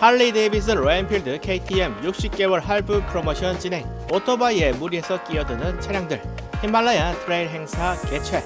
할리 데이비슨 로앤필드 KTM 60개월 할부 프로모션 진행. 오토바이에 무리해서 끼어드는 차량들. 히말라야 트레일 행사 개최.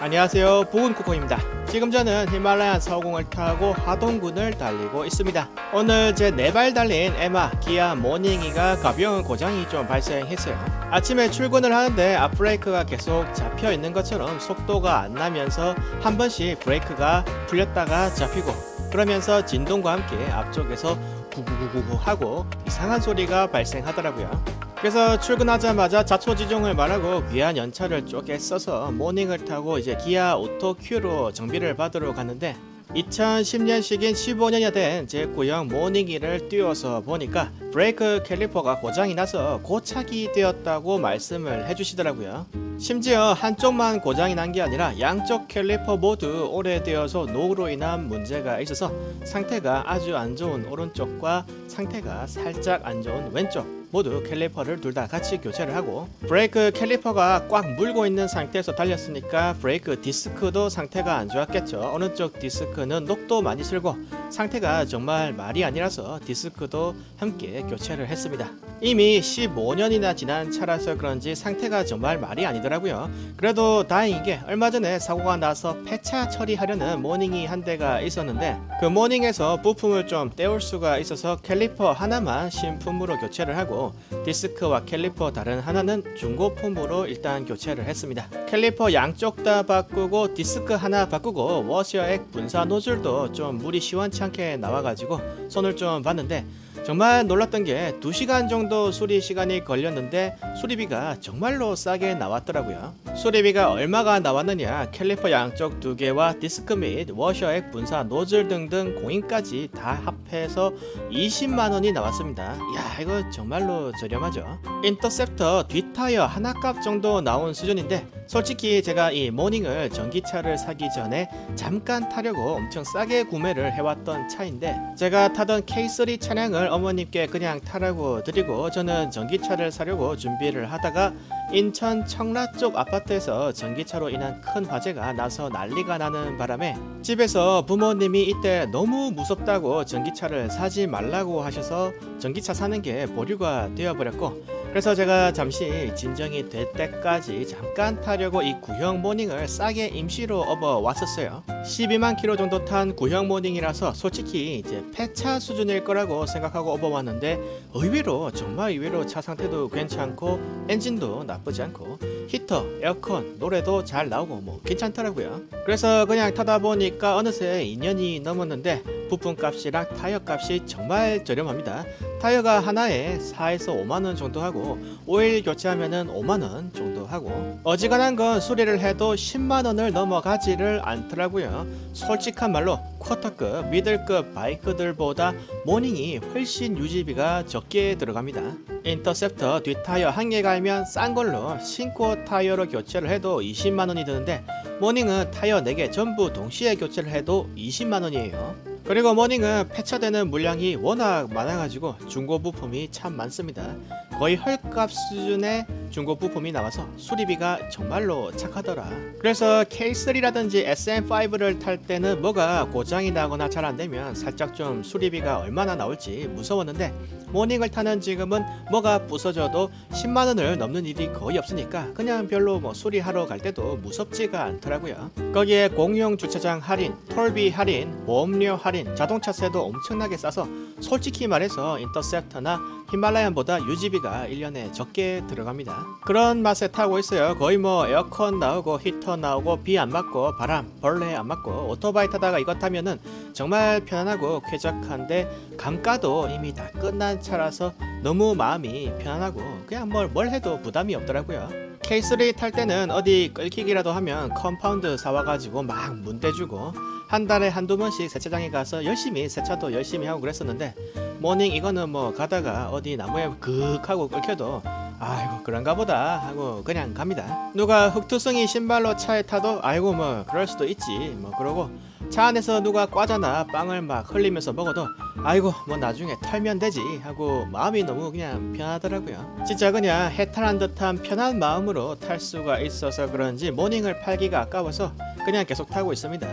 안녕하세요. 보은코코입니다. 지금 저는 히말라야 서공을 타고 하동군을 달리고 있습니다. 오늘 제 네 발 달린 에마 기아 모닝이가 가벼운 고장이 좀 발생했어요. 아침에 출근을 하는데 앞브레이크가 계속 잡혀 있는 것처럼 속도가 안 나면서 한 번씩 브레이크가 풀렸다가 잡히고 그러면서 진동과 함께 앞쪽에서 구구구구구 하고 이상한 소리가 발생하더라고요. 그래서 출근하자마자 자초지종을 말하고 귀한 연차를 쪼개 써서 모닝을 타고 이제 기아 오토 큐로 정비를 받으러 갔는데 2010년식인 15년이 된 제 구형 모닝이를 띄워서 보니까 브레이크 캘리퍼가 고장이 나서 고착이 되었다고 말씀을 해주시더라고요. 심지어 한쪽만 고장이 난 게 아니라 양쪽 캘리퍼 모두 오래되어서 노후로 인한 문제가 있어서 상태가 아주 안 좋은 오른쪽과 상태가 살짝 안 좋은 왼쪽 모두 캘리퍼를 둘 다 같이 교체를 하고 브레이크 캘리퍼가 꽉 물고 있는 상태에서 달렸으니까 브레이크 디스크도 상태가 안 좋았겠죠. 어느 쪽 디스크는 녹도 많이 슬고 상태가 정말 말이 아니라서 디스크도 함께 교체를 했습니다. 이미 15년이나 지난 차라서 그런지 상태가 정말 말이 아니더라고요. 그래도 다행인 게 얼마 전에 사고가 나서 폐차 처리하려는 모닝이 한 대가 있었는데 그 모닝에서 부품을 좀 떼올 수가 있어서 캘리퍼 하나만 신품으로 교체를 하고 디스크와 캘리퍼 다른 하나는 중고품으로 일단 교체를 했습니다. 캘리퍼 양쪽 다 바꾸고 디스크 하나 바꾸고 워셔액 분사 노즐도 좀 물이 시원치 않게 나와가지고 손을 좀 봤는데 정말 놀랐던 게 2시간 정도 수리 시간이 걸렸는데 수리비가 정말로 싸게 나왔더라고요. 수리비가 얼마가 나왔느냐 캘리퍼 양쪽 두 개와 디스크 및 워셔액 분사 노즐 등등 공인까지 다 합해서 20만원이 나왔습니다. 야 이거 정말로 저렴하죠. 인터셉터 뒷타이어 하나 값 정도 나온 수준인데 솔직히 제가 이 모닝을 전기차를 사기 전에 잠깐 타려고 엄청 싸게 구매를 해왔던 차인데 제가 타던 K3 차량을 어머님께 그냥 타라고 드리고 저는 전기차를 사려고 준비를 하다가 인천 청라 쪽 아파트에서 전기차로 인한 큰 화재가 나서 난리가 나는 바람에 집에서 부모님이 이때 너무 무섭다고 전기차를 사지 말라고 하셔서 전기차 사는 게 보류가 되어버렸고 그래서 제가 잠시 진정이 될 때까지 잠깐 타려고 이 구형 모닝을 싸게 임시로 업어 왔었어요. 12만 킬로 정도 탄 구형 모닝이라서 솔직히 이제 폐차 수준일 거라고 생각하고 업어 왔는데 의외로 정말 의외로 차 상태도 괜찮고 엔진도 나쁘지 않고 히터, 에어컨, 노래도 잘 나오고 뭐 괜찮더라고요. 그래서 그냥 타다 보니까 어느새 2년이 넘었는데 부품 값이랑 타이어 값이 정말 저렴합니다. 타이어가 하나에 4에서 5만 원 정도 하고 오일 교체하면은 5만 원 정도 하고 어지간한 건 수리를 해도 10만 원을 넘어가지를 않더라고요. 솔직한 말로 쿼터급, 미들급 바이크들보다 모닝이 훨씬 유지비가 적게 들어갑니다. 인터셉터 뒷타이어 한 개 갈면 싼 걸로 신고 타이어로 교체를 해도 20만 원이 드는데 모닝은 타이어 4개 전부 동시에 교체를 해도 20만 원이에요. 그리고 모닝은 폐차되는 물량이 워낙 많아가지고 중고 부품이 참 많습니다. 거의 헐값 수준의 중고 부품이 나와서 수리비가 정말로 착하더라. 그래서 K3라든지 SM5를 탈 때는 뭐가 고장이 나거나 잘 안 되면 살짝 좀 수리비가 얼마나 나올지 무서웠는데 모닝을 타는 지금은 뭐가 부서져도 10만 원을 넘는 일이 거의 없으니까 그냥 별로 뭐 수리하러 갈 때도 무섭지가 않더라고요. 거기에 공용 주차장 할인, 톨비 할인, 보험료 할인, 자동차세도 엄청나게 싸서 솔직히 말해서 인터셉터나 히말라얀보다 유지비가 1년에 적게 들어갑니다. 그런 맛에 타고 있어요. 거의 뭐 에어컨 나오고 히터 나오고 비 안 맞고 바람, 벌레 안 맞고 오토바이 타다가 이거 타면은 정말 편안하고 쾌적한데 감가도 이미 다 끝난 차라서 너무 마음이 편안하고 그냥 뭘, 뭘 해도 부담이 없더라고요. K3 탈 때는 어디 끌키기라도 하면 컴파운드 사와가지고 막 문대주고 한 달에 한두 번씩 세차장에 가서 열심히 세차도 열심히 하고 그랬었는데 모닝 이거는 뭐 가다가 어디 나무에 극 하고 끌켜도 아이고 그런가 보다. 하고 그냥 갑니다. 누가 흑투성이 신발로 차에 타도 아이고 뭐 그럴 수도 있지. 뭐 그러고 차 안에서 누가 과자나 빵을 막 흘리면서 먹어도 아이고 뭐 나중에 털면 되지 하고 마음이 너무 그냥 편하더라고요 진짜 그냥 해탈한 듯한 편한 마음으로 탈 수가 있어서 그런지 모닝을 팔기가 아까워서 그냥 계속 타고 있습니다.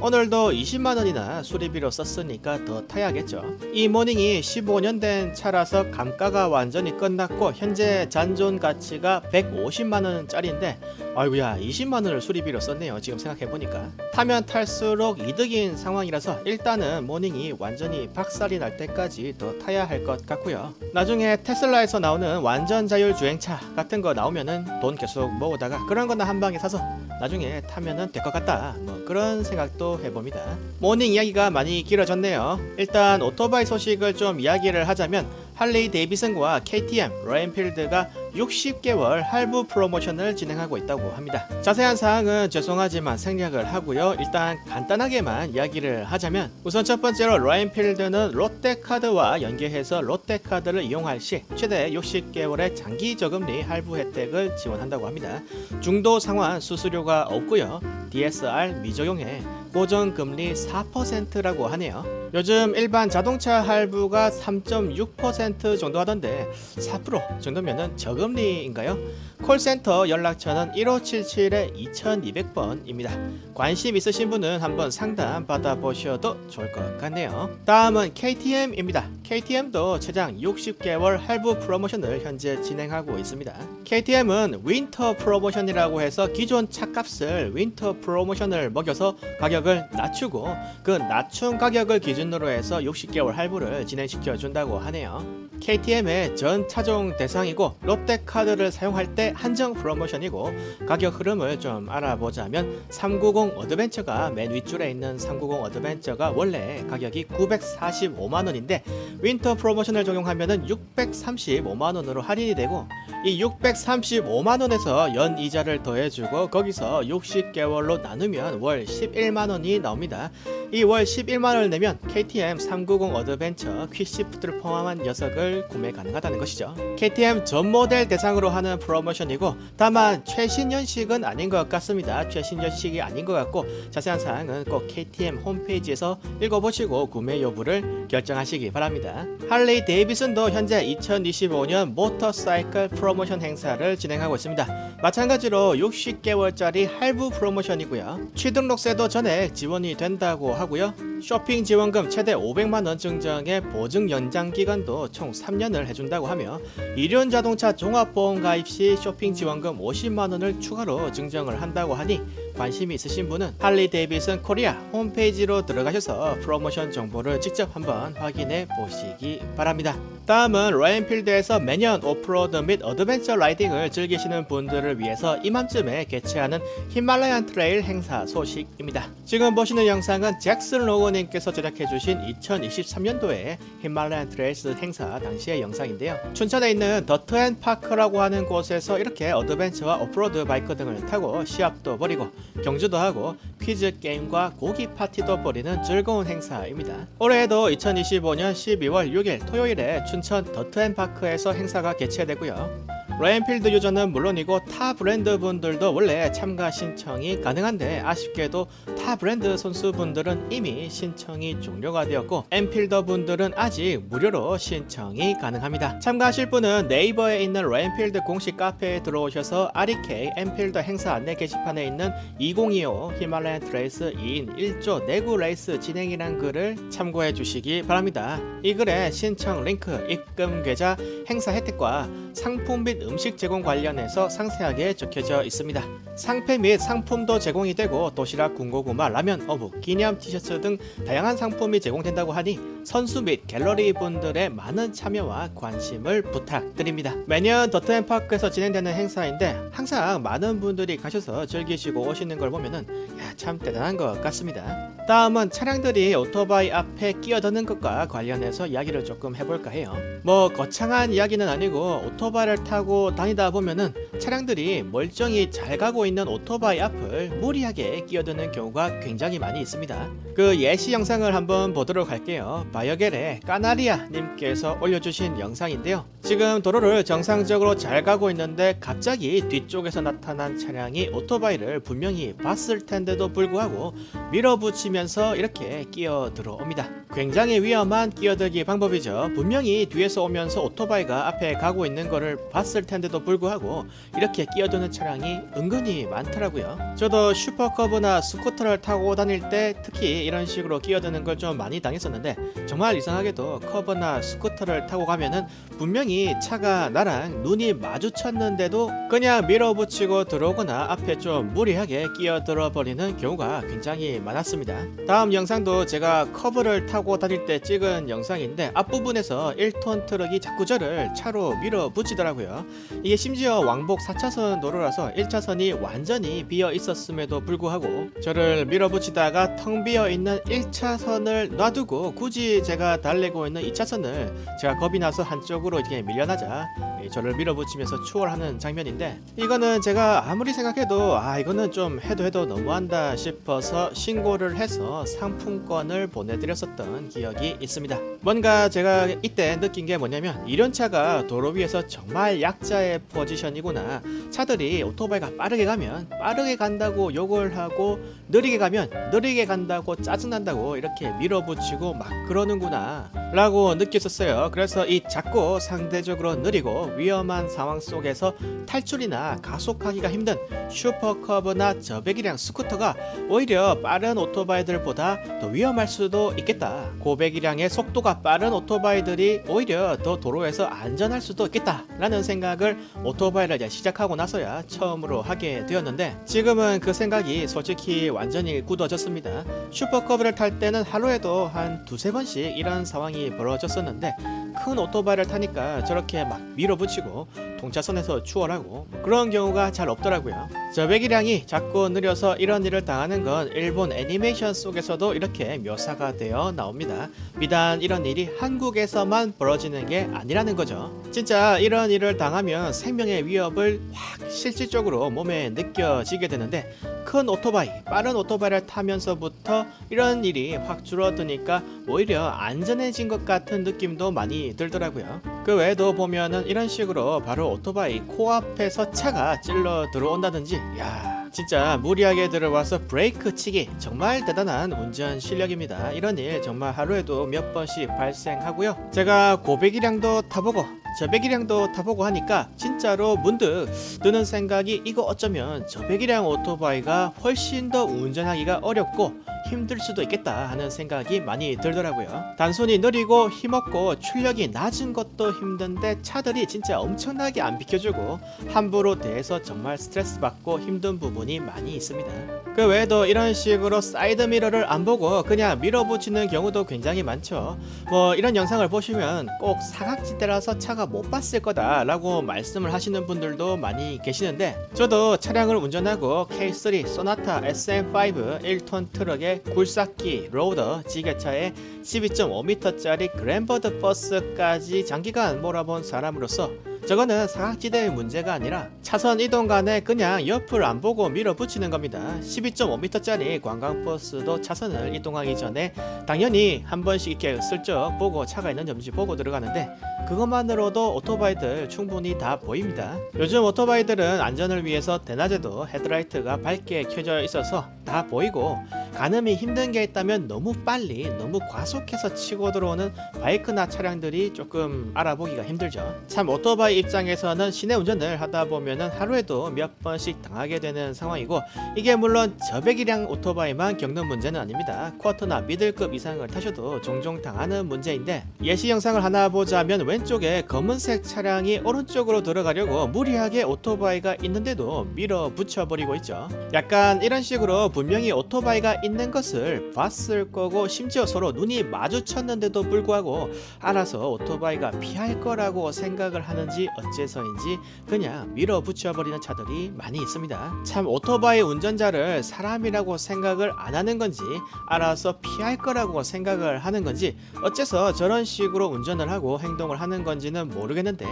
오늘도 20만 원이나 수리비로 썼으니까 더 타야겠죠. 이 모닝이 15년 된 차라서 감가가 완전히 끝났고 현재 잔존 가치가 150만 원짜리인데 아이고야 20만 원을 수리비로 썼네요. 지금 생각해 보니까 타면 탈수록 이득인 상황이라서 일단은 모닝이 완전히 박살이 날 때까지 더 타야 할 것 같고요. 나중에 테슬라에서 나오는 완전 자율 주행차 같은 거 나오면은 돈 계속 모으다가 그런 거나 한 방에 사서 나중에 타면은 될 것 같다. 뭐 그런 생각도 해봅니다. 모닝 이야기가 많이 길어졌네요. 일단 오토바이 소식을 좀 이야기를 하자면 할리 데이비슨과 KTM, 로엔필드가 60개월 할부 프로모션을 진행하고 있다고 합니다. 자세한 사항은 죄송하지만 생략을 하고요. 일단 간단하게만 이야기를 하자면 우선 첫 번째로 로엔필드는 롯데카드와 연계해서 롯데카드를 이용할 시 최대 60개월의 장기 저금리 할부 혜택을 지원한다고 합니다. 중도 상환 수수료가 없고요. DSR 미적용해 고정금리 4%라고 하네요. 요즘 일반 자동차 할부가 3.6% 정도 하던데 4% 정도면은 저금리인가요? 콜센터 연락처는 1577에 2200번입니다. 관심 있으신 분은 한번 상담 받아보셔도 좋을 것 같네요. 다음은 KTM입니다. KTM도 최장 60개월 할부 프로모션을 현재 진행하고 있습니다. KTM은 윈터 프로모션이라고 해서 기존 차값을 윈터 프로모션을 먹여서 가격을 낮추고 그 낮춘 가격을 기준으로 해서 60개월 할부를 진행시켜 준다고 하네요. KTM의 전 차종 대상이고 롯데카드를 사용할 때 한정 프로모션이고 가격 흐름을 좀 알아보자면 390 어드벤처가 맨 윗줄에 있는 390 어드벤처가 원래 가격이 945만 원인데 윈터 프로모션을 적용하면 은 635만 원으로 할인이 되고 이 635만 원에서 연 이자를 더해주고 거기서 60개월로 나누면 월 11만 원이 나옵니다. 이 월 11만 원을 내면 KTM 390 어드벤처 퀵시프트를 포함한 녀석을 구매 가능하다는 것이죠. KTM 전 모델 대상으로 하는 프로모션이고 다만 최신 연식은 아닌 것 같습니다. 최신 연식이 아닌 것 같고 자세한 사항은 꼭 KTM 홈페이지에서 읽어보시고 구매 여부를 결정하시기 바랍니다. 할리 데이비슨도 현재 2025년 모터사이클 프로 모션 행사를 진행하고 있습니다. 마찬가지로 60개월짜리 할부 프로모션이고요. 취등록세도 전액 지원이 된다고 하고요. 쇼핑 지원금 최대 500만 원 증정의 보증 연장 기간도 총 3년을 해준다고 하며 이륜 자동차 종합보험 가입 시 쇼핑 지원금 50만 원을 추가로 증정을 한다고 하니 관심이 있으신 분은 할리 데이비슨 코리아 홈페이지로 들어가셔서 프로모션 정보를 직접 한번 확인해 보시기 바랍니다. 다음은 로엔필드에서 매년 오프로드 및 어드벤처 라이딩을 즐기시는 분들을 위해서 이맘쯤에 개최하는 히말라얀 트레일 행사 소식입니다. 지금 보시는 영상은 잭슨 로거님께서 제작해주신 2023년도에 히말라얀 트레일스 행사 당시의 영상인데요. 춘천에 있는 더트앤파크라고 하는 곳에서 이렇게 어드벤처와 오프로드 바이크 등을 타고 시합도 벌이고 경주도 하고 퀴즈 게임과 고기 파티도 벌이는 즐거운 행사입니다. 올해에도 2025년 12월 6일 토요일에 춘천 더트앤파크에서 행사가 개최되고요. 로엔필드 유저는 물론이고 타 브랜드 분들도 원래 참가 신청이 가능한데 아쉽게도 타 브랜드 선수분들은 이미 신청이 종료가 되었고 엔필더 분들은 아직 무료로 신청이 가능합니다. 참가하실 분은 네이버에 있는 로엔필드 공식 카페에 들어오셔서 REK 엔필더 행사 안내 게시판에 있는 2025 히말라얀 트레이스 2인 1조 내구 레이스 진행이란 글을 참고해 주시기 바랍니다. 이 글에 신청 링크, 입금 계좌, 행사 혜택과 상품 및 음식 제공 관련해서 상세하게 적혀져 있습니다. 상패 및 상품도 제공이 되고 도시락, 군고구마, 라면, 어묵, 기념 티셔츠 등 다양한 상품이 제공된다고 하니 선수 및 갤러리 분들의 많은 참여와 관심을 부탁드립니다. 매년 더트앤파크에서 진행되는 행사인데 항상 많은 분들이 가셔서 즐기시고 오시는 걸 보면은 야, 참 대단한 것 같습니다. 다음은 차량들이 오토바이 앞에 끼어드는 것과 관련해서 이야기를 조금 해볼까 해요. 뭐 거창한 이야기는 아니고 오토바이를 타고 다니다 보면은 차량들이 멀쩡히 잘 가고 있는 오토바이 앞을 무리하게 끼어드는 경우가 굉장히 많이 있습니다. 그 예시 영상을 한번 보도록 할게요. 바이어겔의 까나리아 님께서 올려주신 영상인데요. 지금 도로를 정상적으로 잘 가고 있는데 갑자기 뒤쪽에서 나타난 차량이 오토바이를 분명히 봤을 텐데도 불구하고 밀어붙이면서 이렇게 끼어 들어옵니다. 굉장히 위험한 끼어들기 방법이죠. 분명히 뒤에서 오면서 오토바이가 앞에 가고 있는 거를 봤을 텐데도 불구하고 이렇게 끼어드는 차량이 은근히 많더라고요. 저도 슈퍼커브나 스쿠터를 타고 다닐 때 특히 이런 식으로 끼어드는 걸 좀 많이 당했었는데 정말 이상하게도 커브나 스쿠터를 타고 가면은 분명히 차가 나랑 눈이 마주쳤는데도 그냥 밀어붙이고 들어오거나 앞에 좀 무리하게 끼어들어 버리는 경우가 굉장히 많았습니다. 다음 영상도 제가 커브를 타고 다닐 때 찍은 영상인데 앞부분에서 1톤 트럭이 자꾸 저를 차로 밀어붙이더라고요. 이게 심지어 왕복 4차선 도로라서 1차선이 완전히 비어 있었음에도 불구하고 저를 밀어붙이다가 텅 비어 있는 1차선을 놔두고 굳이 제가 달리고 있는 2차선을 제가 겁이 나서 한쪽으로 이렇게 밀려나자 예, 저를 밀어붙이면서 추월하는 장면인데 이거는 제가 아무리 생각해도 아 이거는 좀 해도 해도 너무한다 싶어서 신고를 해서 상품권을 보내드렸었던 기억이 있습니다. 뭔가 제가 이때 느낀 게 뭐냐면 이런 차가 도로 위에서 정말 약자의 포지션이구나. 차들이 오토바이가 빠르게 가면 빠르게 간다고 욕을 하고 느리게 가면 느리게 간다고 짜증난다고 이렇게 밀어붙이고 막 그러는구나 라고 느꼈었어요. 그래서 이 작고 상대적으로 느리고 위험한 상황 속에서 탈출이나 가속하기가 힘든 슈퍼커브나 저배기량 스쿠터가 오히려 빠른 오토바이들보다 더 위험할 수도 있겠다. 고배기량의 속도가 빠른 오토바이들이 오히려 더 도로에서 안전할 수도 있겠다. 라는 생각을 오토바이를 이제 시작하고 나서야 처음으로 하게 되었는데 지금은 그 생각이 솔직히 완전히 굳어졌습니다. 슈퍼커브를 탈 때는 하루에도 한 두세 번씩 이런 상황이 벌어졌었는데 큰 오토바이를 타니까 저렇게 막 밀어붙이고 동차선에서 추월하고 뭐 그런 경우가 잘 없더라고요. 저배기량이 자꾸 느려서 이런 일을 당하는 건 일본 애니메이션 속에서도 이렇게 묘사가 되어 나옵니다. 비단 이런 일이 한국에서만 벌어지는 게 아니라는 거죠. 진짜 이런 일을 당하면 생명의 위협을 확 실질적으로 몸에 느껴지게 되는데 큰 오토바이, 빠른 오토바이를 타면서부터 이런 일이 확 줄어드니까 오히려 안전해진 것 같은 느낌도 많이 들더라고요. 그 외에도 보면은 이런 식으로 바로 오토바이 코앞에서 차가 찔러 들어온다든지, 야. 진짜 무리하게 들어와서 브레이크 치기 정말 대단한 운전 실력입니다. 이런 일 정말 하루에도 몇 번씩 발생하고요. 제가 고배기량도 타보고 저배기량도 타보고 하니까 진짜로 문득 드는 생각이 이거 어쩌면 저배기량 오토바이가 훨씬 더 운전하기가 어렵고 힘들 수도 있겠다 하는 생각이 많이 들더라고요. 단순히 느리고 힘없고 출력이 낮은 것도 힘든데 차들이 진짜 엄청나게 안 비켜주고 함부로 대해서 정말 스트레스 받고 힘든 부분이 많이 있습니다. 그 외에도 이런 식으로 사이드 미러를 안 보고 그냥 밀어붙이는 경우도 굉장히 많죠. 뭐 이런 영상을 보시면 꼭 사각지대라서 차가 못 봤을 거다라고 말씀을 하시는 분들도 많이 계시는데 저도 차량을 운전하고 K3 소나타 SM5 1톤 트럭에 굴삭기 로더 지게차에 12.5m짜리 그랜버드 버스까지 장기간 몰아본 사람으로서 저거는 사각지대의 문제가 아니라 차선 이동 간에 그냥 옆을 안 보고 밀어붙이는 겁니다. 12.5m짜리 관광버스도 차선을 이동하기 전에 당연히 한 번씩 이렇게 슬쩍 보고 차가 있는지 없는지 보고 들어가는데 그것만으로도 오토바이들 충분히 다 보입니다. 요즘 오토바이들은 안전을 위해서 대낮에도 헤드라이트가 밝게 켜져 있어서 다 보이고 가늠이 힘든 게 있다면 너무 빨리 너무 과속해서 치고 들어오는 바이크나 차량들이 조금 알아보기가 힘들죠. 참 오토바이 입장에서는 시내 운전을 하다 보면은 하루에도 몇 번씩 당하게 되는 상황이고 이게 물론 저배기량 오토바이만 겪는 문제는 아닙니다. 쿼터나 미들급 이상을 타셔도 종종 당하는 문제인데 예시 영상을 하나 보자면 왼쪽에 검은색 차량이 오른쪽으로 들어가려고 무리하게 오토바이가 있는데도 밀어 붙여버리고 있죠. 약간 이런 식으로 분명히 오토바이가 있는 것을 봤을 거고 심지어 서로 눈이 마주쳤는데도 불구하고 알아서 오토바이가 피할 거라고 생각을 하는지 어째서인지 그냥 밀어 붙여버리는 차들이 많이 있습니다. 참 오토바이 운전자를 사람이라고 생각을 안 하는 건지 알아서 피할 거라고 생각을 하는 건지 어째서 저런 식으로 운전을 하고 행동을 하는 건지는 모르겠는데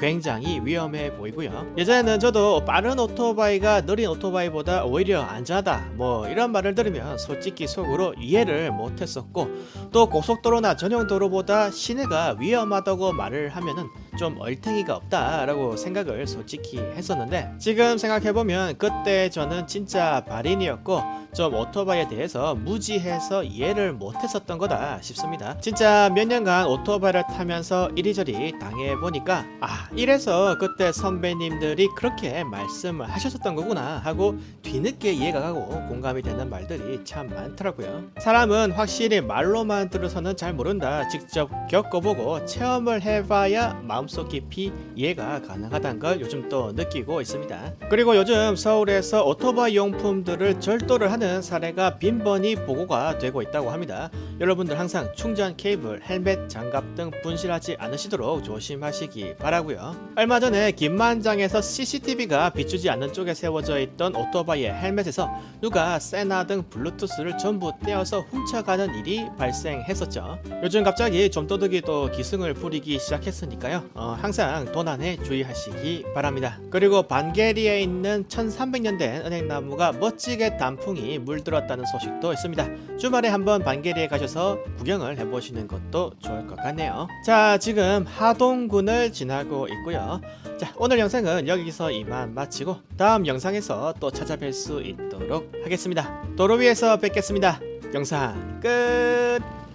굉장히 위험해 보이고요. 예전에는 저도 빠른 오토바이가 느린 오토바이보다 오히려 안전하다 뭐 이런 말을 들으면 솔직히 속으로 이해를 못했었고 또 고속도로나 전용 도로보다 시내가 위험하다고 말을 하면은 좀 얼탱이가 없다라고 생각을 솔직히 했었는데 지금 생각해보면 그때 저는 진짜 발인이었고 좀 오토바이에 대해서 무지해서 이해를 못했었던 거다 싶습니다. 진짜 몇 년간 오토바이를 타면서 이리저리 당해보니까 아 이래서 그때 선배님들이 그렇게 말씀을 하셨었던 거구나 하고 뒤늦게 이해가 가고 공감이 되는 말들이 참 많더라고요. 사람은 확실히 말로만 들어서는 잘 모른다. 직접 겪어보고 체험을 해봐야 마음 속 깊이 이해가 가능하다는 걸 요즘 또 느끼고 있습니다. 그리고 요즘 서울에서 오토바이 용품들을 절도를 하는 사례가 빈번히 보고가 되고 있다고 합니다. 여러분들 항상 충전 케이블, 헬멧, 장갑 등 분실하지 않으시도록 조심하시기 바라고요. 얼마 전에 김만장에서 CCTV가 비추지 않는 쪽에 세워져 있던 오토바이의 헬멧에서 누가 세나 등 블루투스를 전부 떼어서 훔쳐가는 일이 발생했었죠. 요즘 갑자기 좀도둑이 또 기승을 부리기 시작했으니까요. 어, 항상 도난에 주의하시기 바랍니다. 그리고 반게리에 있는 1300년 된 은행나무가 멋지게 단풍이 물들었다는 소식도 있습니다. 주말에 한번 반게리에 가셔서 구경을 해보시는 것도 좋을 것 같네요. 자, 지금 하동군을 지나고 있고요. 자, 오늘 영상은 여기서 이만 마치고 다음 영상에서 또 찾아뵐 수 있도록 하겠습니다. 도로 위에서 뵙겠습니다. 영상 끝!